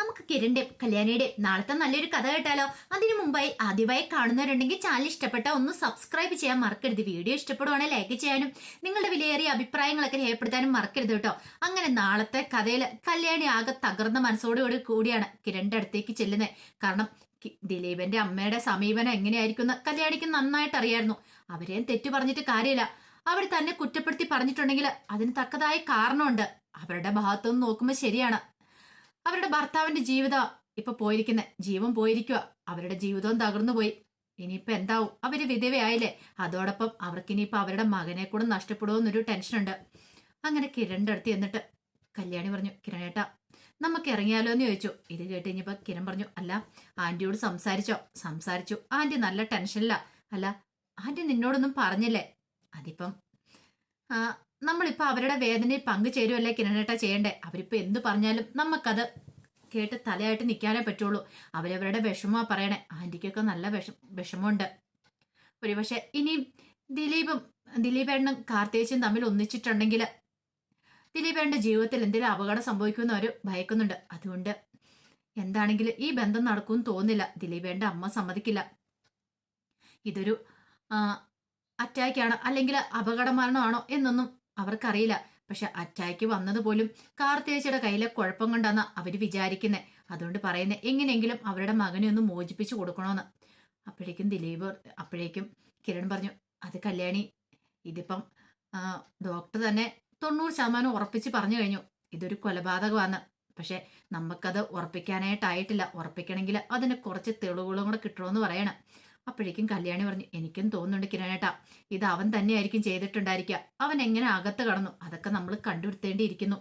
നമുക്ക് കിരണിന്റെ കല്യാണിയുടെ നാളത്തെ നല്ലൊരു കഥ കേട്ടാലോ? അതിനു മുമ്പായി ആദ്യമായി കാണുന്നവരുണ്ടെങ്കിൽ ചാനൽ ഇഷ്ടപ്പെട്ട ഒന്ന് സബ്സ്ക്രൈബ് ചെയ്യാൻ മറക്കരുത്. വീഡിയോ ഇഷ്ടപ്പെടുവാണെങ്കിൽ ലൈക്ക് ചെയ്യാനും നിങ്ങളുടെ വിലയേറിയ അഭിപ്രായങ്ങളൊക്കെ രേഖപ്പെടുത്താനും മറക്കരുത് കേട്ടോ. അങ്ങനെ നാളത്തെ കഥയിൽ കല്യാണി ആകെ തകർന്ന മനസ്സോടുകൂടി കൂടിയാണ് കിരണിന്റെ അടുത്തേക്ക് ചെല്ലുന്നത് കാരണം ദിലീപന്റെ അമ്മയുടെ സമീപനം എങ്ങനെയായിരിക്കും എന്ന് കല്യാണിക്ക് നന്നായിട്ട് അറിയായിരുന്നു. അവരെയും തെറ്റു പറഞ്ഞിട്ട് കാര്യമില്ല. അവർ തന്നെ കുറ്റപ്പെടുത്തി പറഞ്ഞിട്ടുണ്ടെങ്കിൽ അതിന് തക്കതായ കാരണമുണ്ട്. അവരുടെ ഭാഗത്തുനിന്ന് നോക്കുമ്പോൾ ശരിയാണ്. അവരുടെ ഭർത്താവിന്റെ ജീവിതം ഇപ്പൊ പോയിരിക്കുന്നത് ജീവൻ പോയിരിക്കുക അവരുടെ ജീവിതവും തകർന്നു പോയി. ഇനിയിപ്പോ എന്താവും? അവർ വിധവയായില്ലേ അതോടൊപ്പം അവർക്ക് ഇനിയിപ്പോ അവരുടെ മകനെ കൂടെ നഷ്ടപ്പെടുമെന്നൊരു ടെൻഷനുണ്ട്. അങ്ങനെ കിരണിന്റെ അടുത്ത് എന്നിട്ട് കല്യാണി പറഞ്ഞു കിരണേട്ട നമുക്ക് ഇറങ്ങിയാലോ എന്ന് ചോദിച്ചു. ഇത് കേട്ട് കഴിഞ്ഞപ്പോ കിരൺ പറഞ്ഞു അല്ല ആന്റിയോട് സംസാരിച്ചോ. സംസാരിച്ചു. ആന്റി നല്ല ടെൻഷനില്ല അല്ല ആന്റി നിന്നോടൊന്നും പറഞ്ഞില്ലേ? അതിപ്പം ആ, നമ്മളിപ്പോ അവരുടെ വേദനയിൽ പങ്കുചേരുമല്ലേ കിരണേട്ട ചെയ്യണ്ടേ? അവരിപ്പോ എന്ത് പറഞ്ഞാലും നമുക്കത് കേട്ട് തലയായിട്ട് നിൽക്കാനേ പറ്റുള്ളൂ. അവരവരുടെ വിഷമമാ പറയണേ. ആന്റിക്കൊക്കെ നല്ല വിഷം വിഷമമുണ്ട്. ഒരുപക്ഷെ ഇനിയും ദിലീപും ദിലീപേണ്ണും കാർത്തേച്ചും തമ്മിൽ ഒന്നിച്ചിട്ടുണ്ടെങ്കിൽ ദിലീപേണ്ണന്റെ ജീവിതത്തിൽ എന്തെങ്കിലും അപകടം സംഭവിക്കുമെന്ന് അവർ ഭയക്കുന്നുണ്ട്. അതുകൊണ്ട് എന്താണെങ്കിലും ഈ ബന്ധം നടക്കുമെന്ന് തോന്നില്ല ദിലീപേണ്ട അമ്മ സമ്മതിക്കില്ല. ഇതൊരു അറ്റാക്കാണ്? അല്ലെങ്കിൽ അപകട മരണമാണോ എന്നൊന്നും അവർക്കറിയില്ല. പക്ഷെ അറ്റാക്ക് വന്നത് പോലും കാർത്തേച്ചിയുടെ കയ്യിലെ കുഴപ്പം കൊണ്ടാണ് അവർ വിചാരിക്കുന്നത് അതുകൊണ്ട് പറയുന്നത് എങ്ങനെയെങ്കിലും അവരുടെ മകനെ ഒന്ന് മോചിപ്പിച്ചു കൊടുക്കണമെന്ന് അപ്പോഴേക്കും ദിലീപ് അപ്പോഴേക്കും കിരൺ പറഞ്ഞു അത് കല്യാണി ഇതിപ്പം ഡോക്ടർ തന്നെ തൊണ്ണൂറ് ശതമാനം ഉറപ്പിച്ച് പറഞ്ഞു കഴിഞ്ഞു. ഇതൊരു കൊലപാതകമാണ് പക്ഷെ നമുക്കത് ഉറപ്പിക്കാനായിട്ടായിട്ടില്ല. ഉറപ്പിക്കണമെങ്കിൽ അതിന് കുറച്ച് തെളിവുകളും കൂടെ കിട്ടണമെന്ന് പറയണം. അപ്പോഴേക്കും കല്യാണി പറഞ്ഞു എനിക്കും തോന്നുന്നുണ്ട് കിരണേട്ടാ ഇത് അവൻ തന്നെയായിരിക്കും ചെയ്തിട്ടുണ്ടായിരിക്കുക. അവൻ എങ്ങനെ അകത്ത് കടന്നു? അതൊക്കെ നമ്മൾ കണ്ടുപിടുത്തേണ്ടിയിരിക്കുന്നു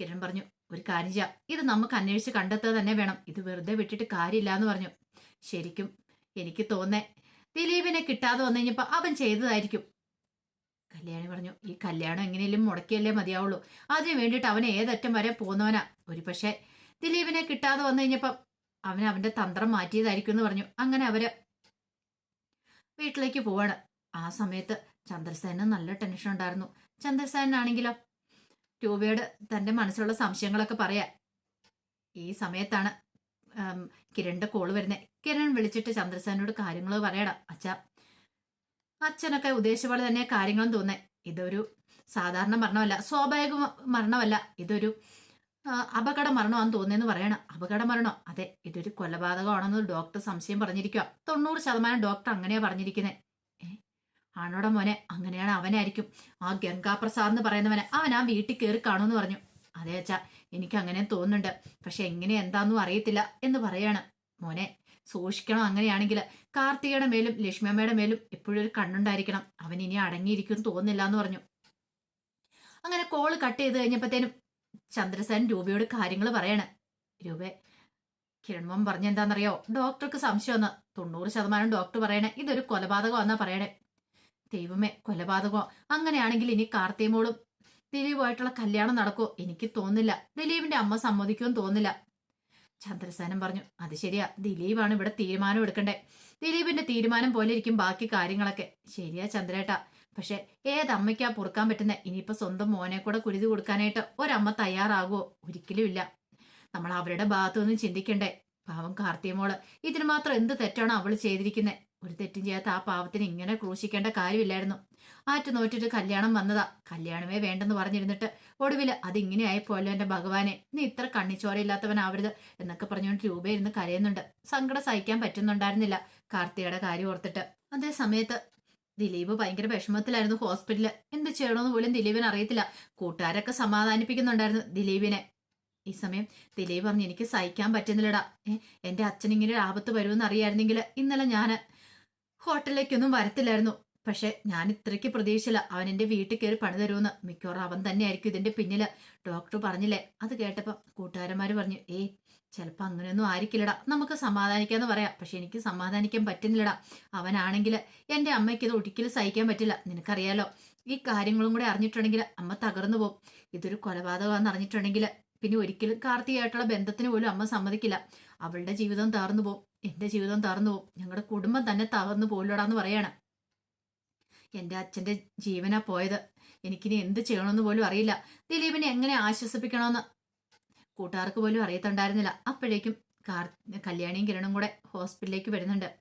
കിരൺ പറഞ്ഞു ഒരു കാര്യം ചെയ്യാം ഇത് നമുക്ക് അന്വേഷിച്ച് കണ്ടെത്തുക തന്നെ വേണം. ഇത് വെറുതെ വിട്ടിട്ട് കാര്യമില്ല എന്ന് പറഞ്ഞു. ശരിക്കും എനിക്ക് തോന്നേ ദിലീപിനെ കിട്ടാതെ വന്നു കഴിഞ്ഞപ്പോൾ അവൻ ചെയ്തതായിരിക്കും. കല്യാണി പറഞ്ഞു ഈ കല്യാണം എങ്ങനെയും മുടക്കിയല്ലേ മതിയാവുള്ളൂ. അതിനു വേണ്ടിയിട്ട് അവൻ ഏതറ്റം വരെ പോന്നവനാ ഒരു പക്ഷേ ദിലീപിനെ കിട്ടാതെ വന്നു കഴിഞ്ഞപ്പം അവൻ അവന്റെ തന്ത്രം മാറ്റിയതായിരിക്കും എന്ന് പറഞ്ഞു. അങ്ങനെ അവർ വീട്ടിലേക്ക് പോവാണ്. ആ സമയത്ത് ചന്ദ്രസേനന് നല്ല ടെൻഷൻ ഉണ്ടായിരുന്നു. ചന്ദ്രസേനാണെങ്കിലോ രൂപയോട് തന്റെ മനസ്സിലുള്ള സംശയങ്ങളൊക്കെ പറയാ ഈ സമയത്താണ് കിരണിന്റെ കോൾ വരുന്നത് കിരൺ വിളിച്ചിട്ട് ചന്ദ്രസേനോട് കാര്യങ്ങൾ പറയണം. അച്ഛ അച്ഛനൊക്കെ ഉദ്ദേശിച്ച പോലെ തന്നെ കാര്യങ്ങളും തോന്നേ ഇതൊരു സാധാരണ മരണമല്ല സ്വാഭാവിക മരണമല്ല. ഇതൊരു അപകട മരണമാണെന്ന് തോന്നിയെന്ന് പറയണം. അപകട മരണം അതെ ഇതൊരു കൊലപാതകമാണെന്ന് ഡോക്ടർ സംശയം പറഞ്ഞിരിക്കുക തൊണ്ണൂറ് ശതമാനം ഡോക്ടർ അങ്ങനെയാ പറഞ്ഞിരിക്കുന്നത് ആണോടെ മോനെ? അങ്ങനെയാണ് അവനായിരിക്കും. ആ ഗംഗാപ്രസാദ് എന്ന് പറയുന്നവനെ അവൻ ആ വീട്ടിൽ കയറി കാണുമെന്ന് പറഞ്ഞു. അതെ അച്ഛാ എനിക്ക് അങ്ങനെ തോന്നുന്നുണ്ട്. പക്ഷെ എങ്ങനെ എന്താന്നും അറിയത്തില്ല എന്ന് പറയാണ്. മോനെ സൂക്ഷിക്കണം അങ്ങനെയാണെങ്കിൽ. കാർത്തികയുടെ മേലും ലക്ഷ്മിയമ്മയുടെ മേലും എപ്പോഴും ഒരു കണ്ണുണ്ടായിരിക്കണം. അവൻ ഇനി അടങ്ങിയിരിക്കും തോന്നുന്നില്ല എന്ന് പറഞ്ഞു. അങ്ങനെ കോൾ കട്ട് ചെയ്ത് കഴിഞ്ഞപ്പോഴത്തേനും ചന്ദ്രസേൻ രൂപയോട് കാര്യങ്ങൾ പറയാണ്. രൂപ കിരൺമോൻ പറഞ്ഞെന്താണെന്നറിയോ ഡോക്ടർക്ക് സംശയം വന്ന് തൊണ്ണൂറ് ശതമാനം ഡോക്ടർ പറയണേ ഇതൊരു കൊലപാതകമാണെന്നാ പറയണേ. ദൈവമേ കൊലപാതകമോ. അങ്ങനെയാണെങ്കിൽ ഇനി കാർത്തിയമോളും ദിലീപുമായിട്ടുള്ള കല്യാണം നടക്കുമോ എനിക്ക് തോന്നില്ല ദിലീപിന്റെ അമ്മ സമ്മതിക്കുമെന്ന് തോന്നുന്നില്ല. ചന്ദ്രസേനൻ പറഞ്ഞു അത് ശരിയാ ദിലീപാണ് ഇവിടെ തീരുമാനം എടുക്കണ്ടേ. ദിലീപിന്റെ തീരുമാനം പോലെ ഇരിക്കും ബാക്കി കാര്യങ്ങളൊക്കെ. ശരിയാ ചന്ദ്രേട്ടാ പക്ഷെ ഏതമ്മയ്ക്കാ പൊറുക്കാൻ പറ്റുന്ന? ഇനിയിപ്പോ സ്വന്തം മോനെ കൂടെ കുരുതി കൊടുക്കാനായിട്ട് ഒരമ്മ തയ്യാറാകുമോ ഒരിക്കലും ഇല്ല. നമ്മൾ അവരുടെ ഭാഗത്തു നിന്ന് ചിന്തിക്കണ്ടേ? പാവം കാർത്തിയമോൾ ഇതിന് മാത്രം എന്ത് തെറ്റാണോ അവൾ ചെയ്തിരിക്കുന്നത് ഒരു തെറ്റും ചെയ്യാത്ത ആ പാവത്തിന് ഇങ്ങനെ ക്രൂശിക്കേണ്ട കാര്യമില്ലായിരുന്നു. ആറ്റ് നോറ്റിട്ട് കല്യാണം വന്നതാ. കല്യാണമേ വേണ്ടെന്ന് പറഞ്ഞിരുന്നിട്ട് ഒടുവിൽ അതിങ്ങനെ ആയിപ്പോയല്ലോ എന്റെ ഭഗവാനെ. നീ ഇത്ര കണ്ണിച്ചോരയില്ലാത്തവനാവരുത് എന്നൊക്കെ പറഞ്ഞുകൊണ്ട് രൂപ ഇരുന്ന് കരയുന്നുണ്ട്. സങ്കടം സഹിക്കാൻ പറ്റുന്നുണ്ടായിരുന്നില്ല കാർത്തികയുടെ കാര്യം ഓർത്തിട്ട്. അതേ സമയത്ത് ദിലീപ് ഭയങ്കര വിഷമത്തിലായിരുന്നു ഹോസ്പിറ്റലിൽ എന്ത് ചെയ്യണമെന്ന് പോലും ദിലീപിന് അറിയത്തില്ല. കൂട്ടുകാരൊക്കെ സമാധാനിപ്പിക്കുന്നുണ്ടായിരുന്നു ദിലീപിനെ. ഈ സമയം ദിലീപ് പറഞ്ഞു എനിക്ക് സഹിക്കാൻ പറ്റുന്നില്ലടാ. എന്റെ അച്ഛൻ ഇങ്ങനെ ഒരു ആപത്ത് വരുമെന്ന് അറിയായിരുന്നെങ്കിൽ ഇന്നലെ ഞാൻ ഹോട്ടലിലേക്കൊന്നും വരത്തില്ലായിരുന്നു. പക്ഷെ ഞാൻ ഇത്രയ്ക്ക് പ്രതീക്ഷയില്ല അവൻ എന്റെ വീട്ടിൽ കയറി പണി തരുമെന്ന്. മിക്കവാറും അവൻ തന്നെയായിരിക്കും ഇതിന്റെ പിന്നിൽ. ഡോക്ടർ പറഞ്ഞില്ലേ? അത് കേട്ടപ്പം കൂട്ടുകാരന്മാര് പറഞ്ഞു ഏയ് ചിലപ്പോൾ അങ്ങനെയൊന്നും ആയിരിക്കില്ലടാ. നമുക്ക് സമാധാനിക്കാന്ന് പറയാം. പക്ഷെ എനിക്ക് സമാധാനിക്കാൻ പറ്റുന്നില്ലടാ. അവനാണെങ്കിൽ എന്റെ അമ്മയ്ക്ക് ഇത് ഒരിക്കലും സഹിക്കാൻ പറ്റില്ല. നിനക്കറിയാലോ ഈ കാര്യങ്ങളും കൂടെ അറിഞ്ഞിട്ടുണ്ടെങ്കിൽ അമ്മ തകർന്നു പോകും. ഇതൊരു കൊലപാതകമാണെന്ന് അറിഞ്ഞിട്ടുണ്ടെങ്കിൽ പിന്നെ ഒരിക്കലും കാർത്തികയായിട്ടുള്ള ബന്ധത്തിന് പോലും അമ്മ സമ്മതിക്കില്ല. അവളുടെ ജീവിതം തകർന്നു പോകും. എന്റെ ജീവിതം തകർന്നു പോകും. ഞങ്ങളുടെ കുടുംബം തന്നെ തകർന്നു പോലുടാന്ന് പറയാണ്. എന്റെ അച്ഛന്റെ ജീവനാ പോയത്. എനിക്കിനി എന്ത് ചെയ്യണമെന്ന് പോലും അറിയില്ല. ദിലീപിനെ എങ്ങനെ ആശ്വസിപ്പിക്കണമെന്ന് കൂട്ടുകാർക്ക് പോലും അറിയത്തുണ്ടായിരുന്നില്ല. അപ്പോഴേക്കും കാർ കല്യാണിയും കിരണും കൂടെ ഹോസ്പിറ്റലിലേക്ക് വരുന്നുണ്ട്.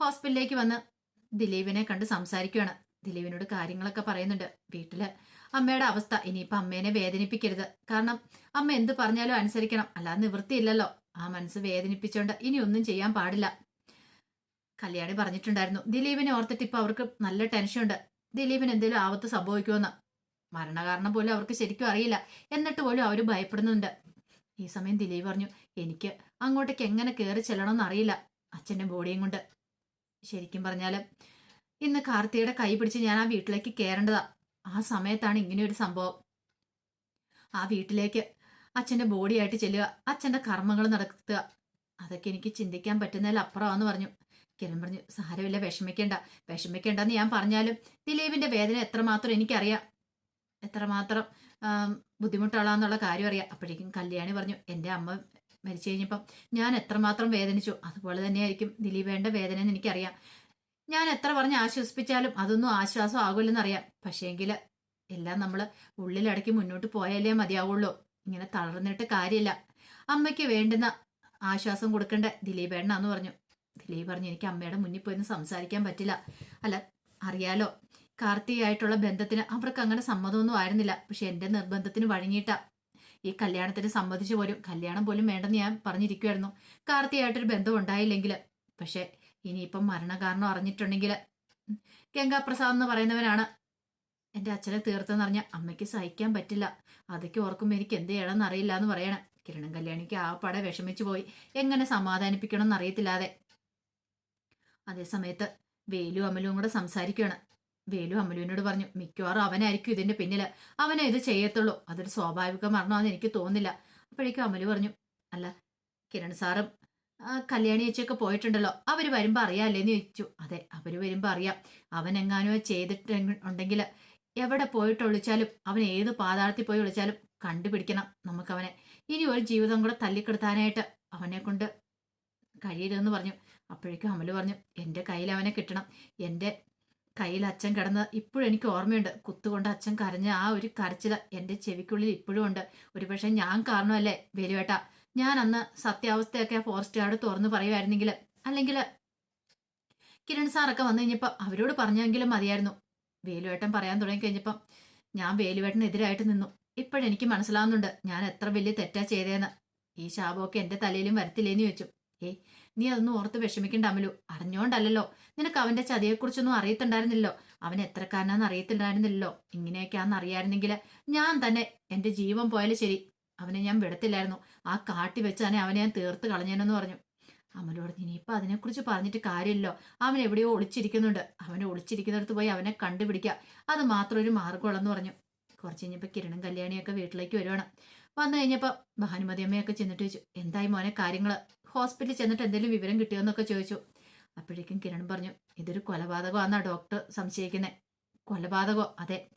ഹോസ്പിറ്റലിലേക്ക് വന്ന് ദിലീപിനെ കണ്ട് സംസാരിക്കുകയാണ് ദിലീപിനോട് കാര്യങ്ങളൊക്കെ പറയുന്നുണ്ട്. വീട്ടിൽ അമ്മയുടെ അവസ്ഥ. ഇനിയിപ്പോൾ അമ്മേനെ വേദനിപ്പിക്കരുത്. കാരണം അമ്മ എന്ത് പറഞ്ഞാലും അനുസരിക്കണം. അല്ലാതെ നിവൃത്തിയില്ലല്ലോ. ആ മനസ്സ് വേദനിപ്പിച്ചോണ്ട് ഇനി ഒന്നും ചെയ്യാൻ പാടില്ല. കല്യാണി പറഞ്ഞിട്ടുണ്ടായിരുന്നു. ദിലീപിനെ ഓർത്തിട്ട് ഇപ്പൊ അവർക്ക് നല്ല ടെൻഷൻ ഉണ്ട്. ദിലീപിന് എന്തെങ്കിലും ആപത്ത് സംഭവിക്കുമെന്ന് മരണകാരണം പോലും അവർക്ക് ശരിക്കും അറിയില്ല. എന്നിട്ട് പോലും അവർ ഭയപ്പെടുന്നുണ്ട്. ഈ സമയം ദിലീപ് പറഞ്ഞു എനിക്ക് അങ്ങോട്ടേക്ക് എങ്ങനെ കയറി ചെല്ലണമെന്ന് അറിയില്ല. അച്ഛന്റെ ബോഡിയും കൊണ്ട്. ശരിക്കും പറഞ്ഞാൽ ഇന്ന് കാർത്തിയുടെ കൈ പിടിച്ച് ഞാൻ ആ വീട്ടിലേക്ക് കയറേണ്ടതാ ആ സമയത്താണ് ഇങ്ങനെ ഒരു സംഭവം. ആ വീട്ടിലേക്ക് അച്ഛന്റെ ബോഡിയായിട്ട് ചെല്ലുക അച്ഛന്റെ കർമ്മങ്ങൾ നടത്തുക അതൊക്കെ എനിക്ക് ചിന്തിക്കാൻ പറ്റുന്നതിൽ അപ്പുറമാണെന്ന് പറഞ്ഞു. കിരൺ പറഞ്ഞു സാരമില്ല വിഷമിക്കേണ്ട വിഷമിക്കേണ്ടെന്ന് ഞാൻ പറഞ്ഞാലും ദിലീപിന്റെ വേദന എത്രമാത്രം എനിക്കറിയാം. എത്രമാത്രം ബുദ്ധിമുട്ടുള്ളാന്നുള്ള കാര്യം അറിയാം. അപ്പോഴേക്കും കല്യാണി പറഞ്ഞു എന്റെ അമ്മ മരിച്ചു കഴിഞ്ഞപ്പം ഞാൻ എത്രമാത്രം വേദനിച്ചു. അതുപോലെ തന്നെയായിരിക്കും ദിലീപേന്റെ വേദന എന്ന് എനിക്കറിയാം. ഞാൻ എത്ര പറഞ്ഞ് ആശ്വസിപ്പിച്ചാലും അതൊന്നും ആശ്വാസം ആകില്ലെന്നറിയാം പക്ഷേങ്കിൽ എല്ലാം നമ്മൾ ഉള്ളിലടക്കി മുന്നോട്ട് പോയാലേ മതിയാവുള്ളൂ. ഇങ്ങനെ തളർന്നിട്ട് കാര്യമില്ല. അമ്മയ്ക്ക് വേണ്ടുന്ന ആശ്വാസം കൊടുക്കേണ്ട ദിലീപേണ്ണാന്ന് പറഞ്ഞു. ദിലീപ് പറഞ്ഞു എനിക്ക് അമ്മയുടെ മുന്നിൽ പോയി സംസാരിക്കാൻ പറ്റില്ല. അല്ല അറിയാലോ കാർത്തിയായിട്ടുള്ള ബന്ധത്തിന് അവർക്ക് അങ്ങനെ സമ്മതമൊന്നും ആയിരുന്നില്ല. പക്ഷെ എന്റെ നിർബന്ധത്തിന് വഴങ്ങിയിട്ടാ. ഈ കല്യാണത്തിന് സമ്മതിച്ചു പോലും കല്യാണം പോലും വേണ്ടെന്ന് ഞാൻ പറഞ്ഞിരിക്കുമായിരുന്നു കാർത്തിയായിട്ടൊരു ബന്ധം ഉണ്ടായില്ലെങ്കിൽ പക്ഷെ ഇനിയിപ്പം മരണകാരണം അറിഞ്ഞിട്ടുണ്ടെങ്കിൽ ഗംഗാപ്രസാദ് എന്ന് പറയുന്നവനാണ്. എന്റെ അച്ഛനെ തീർത്തെന്ന് പറഞ്ഞാൽ അമ്മയ്ക്ക് സഹിക്കാൻ പറ്റില്ല. അതൊക്കെ ഓർക്കുമ്പോൾ എനിക്ക് എന്ത് ചെയ്യണമെന്ന് അറിയില്ല എന്ന് പറയണം. കിരണം കല്യാണിക്ക് ആ പട വിഷമിച്ചു പോയി. എങ്ങനെ സമാധാനിപ്പിക്കണം എന്നറിയത്തില്ലാതെ അതേ സമയത്ത് വേലു അമലുവും കൂടെ സംസാരിക്കുകയാണ്. വേലു അമലുവിനോട് പറഞ്ഞു മിക്കവാറും അവനായിരിക്കും ഇതിന്റെ പിന്നിൽ. അവനെ ഇത് ചെയ്യത്തുള്ളൂ. അതൊരു സ്വാഭാവിക മരണമാണെന്ന് എനിക്ക് തോന്നുന്നില്ല. അപ്പോഴേക്കും അമലു പറഞ്ഞു അല്ല കിരൺ സാറും കല്യാണി ചേച്ചിയൊക്കെ പോയിട്ടുണ്ടല്ലോ. അവർ വരുമ്പോ അറിയാല്ലേന്ന് ചോദിച്ചു. അതെ അവർ വരുമ്പോ അറിയാം. അവൻ എങ്ങാനോ ചെയ്തിട്ട് ഉണ്ടെങ്കിൽ എവിടെ പോയിട്ട് ഒളിച്ചാലും അവൻ ഏത് പാതാളത്തിൽ പോയി ഒളിച്ചാലും കണ്ടുപിടിക്കണം നമുക്കവനെ. ഇനി ഒരു ജീവിതം കൂടെ തല്ലിക്കെടുത്താനായിട്ട് അവനെ കൊണ്ട് കഴിയരുതെന്ന് പറഞ്ഞു. അപ്പോഴേക്കും അമൽ പറഞ്ഞു എന്റെ കയ്യിൽ അവനെ കിട്ടണം. എന്റെ കയ്യിൽ അച്ഛൻ കിടന്ന് ഇപ്പോഴും എനിക്ക് ഓർമ്മയുണ്ട്. കുത്തുകൊണ്ട് അച്ഛൻ കരഞ്ഞ ആ ഒരു കരച്ചിൽ എന്റെ ചെവിക്കുള്ളിൽ ഇപ്പോഴും ഉണ്ട്. ഒരുപക്ഷെ ഞാൻ കാരണമല്ലേ വേലുവേട്ട? ഞാൻ അന്ന് സത്യാവസ്ഥയൊക്കെ ഫോറസ്റ്റ് ഗാർഡ് തുറന്നു പറയുമായിരുന്നെങ്കിൽ അല്ലെങ്കിൽ കിരൺ സാറൊക്കെ വന്നു കഴിഞ്ഞപ്പോൾ അവരോട് പറഞ്ഞെങ്കിലും മതിയായിരുന്നു. വേലുവേട്ടൻ പറയാൻ തുടങ്ങി കഴിഞ്ഞപ്പം ഞാൻ വേലുവേട്ടനെതിരായിട്ട് നിന്നു. ഇപ്പോഴെനിക്ക് മനസ്സിലാവുന്നുണ്ട് ഞാൻ എത്ര വലിയ തെറ്റാ ചെയ്തേന്ന്. ഈ ശാപമൊക്കെ എന്റെ തലയിലും വരത്തില്ലേന്ന് ചോദിച്ചു. ഏയ് നീ അതൊന്നും ഓർത്ത് വിഷമിക്കണ്ട അമലു. അറിഞ്ഞോണ്ടല്ലോ നിനക്ക് അവന്റെ ചതിയെക്കുറിച്ചൊന്നും അറിയത്തുണ്ടായിരുന്നില്ലോ. അവൻ എത്രക്കാരനാന്ന് അറിയത്തില്ലായിരുന്നില്ലല്ലോ ഇങ്ങനെയൊക്കെയാന്ന് അറിയായിരുന്നെങ്കിൽ ഞാൻ തന്നെ എന്റെ ജീവൻ പോയാലും ശരി. അവനെ ഞാൻ വിടത്തില്ലായിരുന്നു. ആ കാട്ടി വെച്ചാനെ അവനെ ഞാൻ തീർത്ത് കളഞ്ഞേനെന്ന് പറഞ്ഞു. അമലു പറഞ്ഞു ഇനിയിപ്പോൾ അതിനെക്കുറിച്ച് പറഞ്ഞിട്ട് കാര്യമില്ലോ അവൻ എവിടെയോ ഒളിച്ചിരിക്കുന്നുണ്ട്. അവനെ ഒളിച്ചിരിക്കുന്നിടത്ത് പോയി അവനെ കണ്ടുപിടിക്കുക അത് മാത്രം ഒരു മാർഗമുള്ളെന്ന് പറഞ്ഞു. കുറച്ച് കഴിഞ്ഞപ്പോൾ കിരണും കല്യാണിയൊക്കെ വീട്ടിലേക്ക് വരുവാണ്. വന്നു കഴിഞ്ഞപ്പോൾ ഭാനുമതി അമ്മയൊക്കെ ചെന്നിട്ട് ചോദിച്ചു എന്തായി മോനെ കാര്യങ്ങൾ ഹോസ്പിറ്റലിൽ ചെന്നിട്ട് എന്തെങ്കിലും വിവരം കിട്ടിയോ എന്നൊക്കെ ചോദിച്ചു. അപ്പോഴേക്കും കിരൺ പറഞ്ഞു ഇതൊരു കൊലപാതകമാണെന്നാ ഡോക്ടർ സംശയിക്കുന്നത് കൊലപാതകോ? അതെ.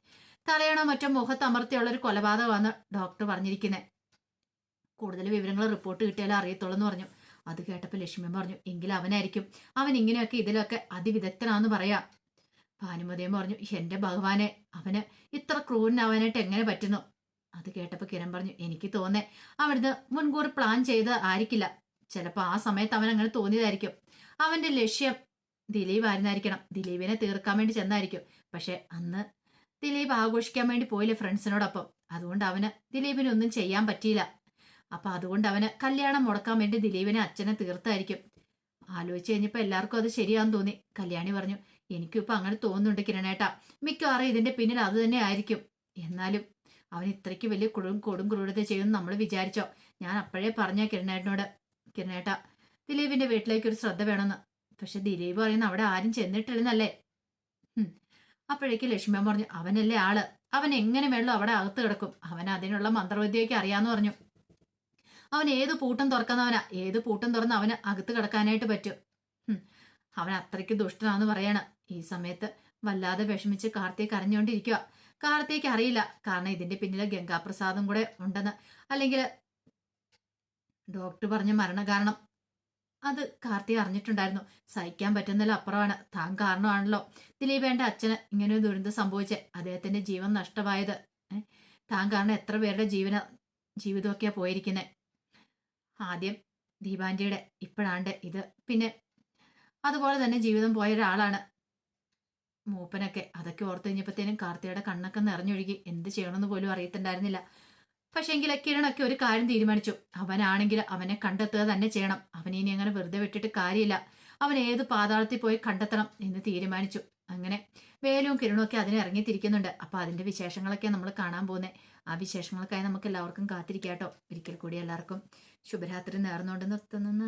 തലയണോ മറ്റോ മുഖത്ത് അമർത്തിയുള്ള ഒരു കൊലപാതകമാണ് ഡോക്ടർ പറഞ്ഞിരിക്കുന്നത് കൂടുതൽ വിവരങ്ങൾ റിപ്പോർട്ട് കിട്ടിയാലേ അറിയത്തുള്ളൂ എന്ന് പറഞ്ഞു. അത് കേട്ടപ്പോൾ ലക്ഷ്മി പറഞ്ഞു എങ്കിൽ അവനായിരിക്കും. അവൻ ഇങ്ങനെയൊക്കെ ഇതിലൊക്കെ അതിവിദഗ്ധനാന്ന് പറയാ. ഭാനുമതിയും പറഞ്ഞു എന്റെ ഭഗവാനെ അവന് ഇത്ര ക്രൂരനാവാനായിട്ട് എങ്ങനെ പറ്റുന്നു? അത് കേട്ടപ്പോൾ കിരൺ പറഞ്ഞു എനിക്ക് തോന്നേ അവിടുന്ന് മുൻകൂർ പ്ലാൻ ചെയ്ത് ആയിരിക്കില്ല. ചിലപ്പോൾ ആ സമയത്ത് അവൻ അങ്ങനെ തോന്നിയതായിരിക്കും. അവന്റെ ലക്ഷ്യം ദിലീപ് ആയിരുന്നായിരിക്കണം ദിലീപിനെ തീർക്കാൻ വേണ്ടി ചെന്നായിരിക്കും. പക്ഷെ അന്ന് ദിലീപ് ആഘോഷിക്കാൻ വേണ്ടി പോയില്ല ഫ്രണ്ട്സിനോടൊപ്പം? അതുകൊണ്ട് അവന് ദിലീപിനൊന്നും ചെയ്യാൻ പറ്റിയില്ല. അപ്പൊ അതുകൊണ്ട് അവന് കല്യാണം മുടക്കാൻ വേണ്ടി ദിലീപിനെ അച്ഛനെ തീർത്തായിരിക്കും. ആലോചിച്ച് കഴിഞ്ഞപ്പോൾ എല്ലാവർക്കും അത് ശരിയാന്ന് തോന്നി. കല്യാണി പറഞ്ഞു എനിക്കും ഇപ്പൊ അങ്ങനെ തോന്നുന്നുണ്ട് കിരണേട്ടാ. മിക്കവാറും ഇതിന്റെ പിന്നിൽ അത് തന്നെ ആയിരിക്കും. എന്നാലും അവൻ ഇത്രയ്ക്ക് വലിയ കൊടും കൊടും ക്രൂരത ചെയ്യുമെന്ന് നമ്മൾ വിചാരിച്ചോ? ഞാൻ അപ്പോഴേ പറഞ്ഞ കിരണേട്ടനോട്. കിരണേട്ട ദിലീപിന്റെ വീട്ടിലേക്ക് ഒരു ശ്രദ്ധ വേണമെന്ന്. പക്ഷെ ദിലീപ് പറയുന്ന അവിടെ ആരും ചെന്നിട്ടില്ലെന്നല്ലേ. അപ്പോഴേക്ക് ലക്ഷ്മി പറഞ്ഞു അവനല്ലേ ആൾ. അവൻ എങ്ങനെ വേണല്ലോ അവിടെ അകത്ത് കിടക്കും. അവൻ അതിനുള്ള മന്ത്രവിദ്യയൊക്കെ അറിയാന്ന് പറഞ്ഞു. അവൻ ഏത് പൂട്ടം തുറക്കുന്നവനാ. ഏത് പൂട്ടം തുറന്ന് അവന് അകത്ത് കിടക്കാനായിട്ട് പറ്റും. അവൻ അത്രയ്ക്ക് ദുഷ്ടനാന്ന് പറയണ. ഈ സമയത്ത് വല്ലാതെ വിഷമിച്ച് കാർത്തിക് അറിഞ്ഞുകൊണ്ടിരിക്കുക കാർത്തിക് അറിയില്ല. കാരണം ഇതിന്റെ പിന്നിൽ ഗംഗാപ്രസാദും കൂടെ ഉണ്ടെന്ന്. അല്ലെങ്കിൽ ഡോക്ടർ പറഞ്ഞ മരണകാരണം. അത് കാർത്തി അറിഞ്ഞിട്ടുണ്ടായിരുന്നു. സഹിക്കാൻ പറ്റുന്നതിൽ അപ്പുറമാണ്. താൻ കാരണമാണല്ലോ. ദിലീപേന്റെ അച്ഛന് ഇങ്ങനെ ഒരു ദുരന്തം സംഭവിച്ച്. അദ്ദേഹത്തിന്റെ ജീവൻ നഷ്ടമായത്. താൻ കാരണം എത്ര പേരുടെ ജീവന ജീവിതമൊക്കെയാ പോയിരിക്കുന്നത് ആദ്യം ദീപാന്റിയുടെ ഇപ്പോഴാണ്ട് ഇത്. പിന്നെ അതുപോലെ തന്നെ ജീവിതം പോയ ഒരാളാണ്. മൂപ്പനൊക്കെ. അതൊക്കെ ഓർത്തു കഴിഞ്ഞപ്പോഴത്തേനും കാർത്തിയുടെ കണ്ണൊക്കെ നിറഞ്ഞൊഴുകി. എന്ത് ചെയ്യണമെന്ന് പോലും അറിയത്തുണ്ടായിരുന്നില്ല. പക്ഷേങ്കിൽ കിരണൊക്കെ ഒരു കാര്യം തീരുമാനിച്ചു. അവനാണെങ്കിൽ അവനെ കണ്ടെത്തുക തന്നെ ചെയ്യണം. അവനെ ഇനി അങ്ങനെ വെറുതെ വിട്ടിട്ട് കാര്യമില്ല. അവൻ ഏത് പാതാളത്തിൽ പോയി കണ്ടെത്തണം എന്ന് തീരുമാനിച്ചു. അങ്ങനെ വേലും കിരണും ഒക്കെ അതിനെ ഇറങ്ങിത്തിരിക്കുന്നുണ്ട്. അപ്പൊ അതിന്റെ വിശേഷങ്ങളൊക്കെ നമ്മൾ കാണാൻ പോകുന്നത് ആ വിശേഷങ്ങൾക്കായി നമുക്ക് എല്ലാവർക്കും കാത്തിരിക്കാട്ടോ ഒരിക്കൽ കൂടി എല്ലാവർക്കും ശുഭരാത്രി നേർന്നുകൊണ്ട് നിർത്തുന്നു.